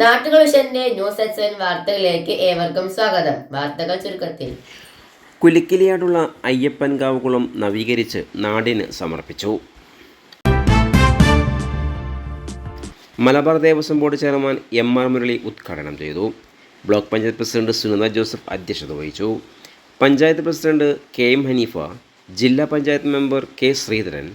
നാട്ടുകൾ വിഷന്റെ news എക്സൻ വാർത്തകളിലേക്ക് ഏവർക്കും സ്വാഗതം. വാർത്തകൾ ചുരുക്കത്തിൽ. കുലിക്കിലിയാടുള്ള അയ്യപ്പൻകാവുകുളം നവീകരിച്ച് നാടിന് സമർപ്പിച്ചു. Malabar Devaswom board chairman M R Murali ഉദ്ഘാടനം ചെയ്തു. ബ്ലോക്ക് പഞ്ചായത്ത് പ്രസിഡന്റ് സുനിത ജോസഫ് അധ്യക്ഷത വഹിച്ചു. Panchayat president K M Haneefa ജില്ലാ panchayat member K Sreedharan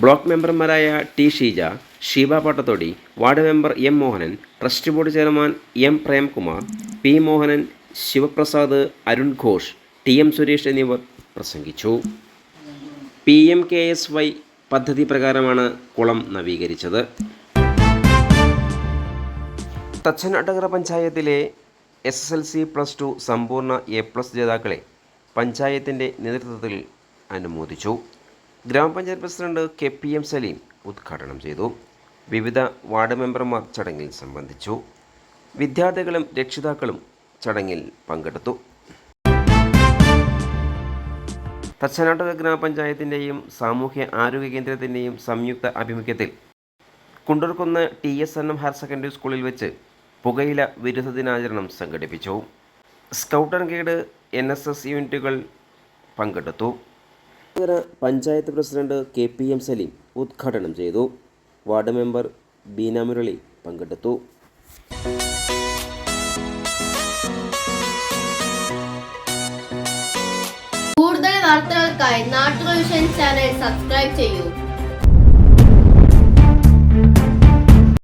block മെമ്പർമാരായ T Sheeja Sheeba Pattathodi ward member M Mohanan trust board chairman M Premkumar P Mohanan Sivaprasad Arun Ghosh T M Suresh എന്നിവർ പ്രസംഗിച്ചു. P M K S Y പദ്ധതി പ്രകാരമാണ് കുളം നവീകരിച്ചത്. തച്ചനാട്ടുകര പഞ്ചായത്തിലെ S S L C plus two സമ്പൂർണ A plus ജേതാക്കളെ പഞ്ചായത്തിന്റെ നേതൃത്വത്തിൽ അനുമോദിച്ചു. ഗ്രാമപഞ്ചായത്ത് president K P M Saleem ഉദ്ഘാടനം ചെയ്തു. വിവിധ വാർഡ് മെമ്പർമാർ ചടങ്ങിൽ സംബന്ധിച്ചു. വിദ്യാർത്ഥികളും രക്ഷിതാക്കളും ചടങ്ങിൽ പങ്കെടുത്തു. തച്ചനാട്ടക ഗ്രാമപഞ്ചായത്തിന്റെയും സാമൂഹ്യ ആരോഗ്യ കേന്ദ്രത്തിന്റെയും സംയുക്ത ആഭിമുഖ്യത്തിൽ Kundurkunnu T S N M higher secondary സ്കൂളിൽ വെച്ച് പുകയില വിരുദ്ധ ദിനാചരണം സംഘടിപ്പിച്ചു. Scout and guide N S S യൂണിറ്റുകൾ പങ്കെടുത്തു. Panchayat president K P M Salim ഉദ്ഘാടനം ചെയ്തു. വാർഡ് മെമ്പർ ബീന മുരളി പങ്കെടുത്തു. കൂടുതൽ വാർത്തകൾക്കായി നാട്ടുകൾ ചാനൽ സബ്സ്ക്രൈബ് ചെയ്യൂ.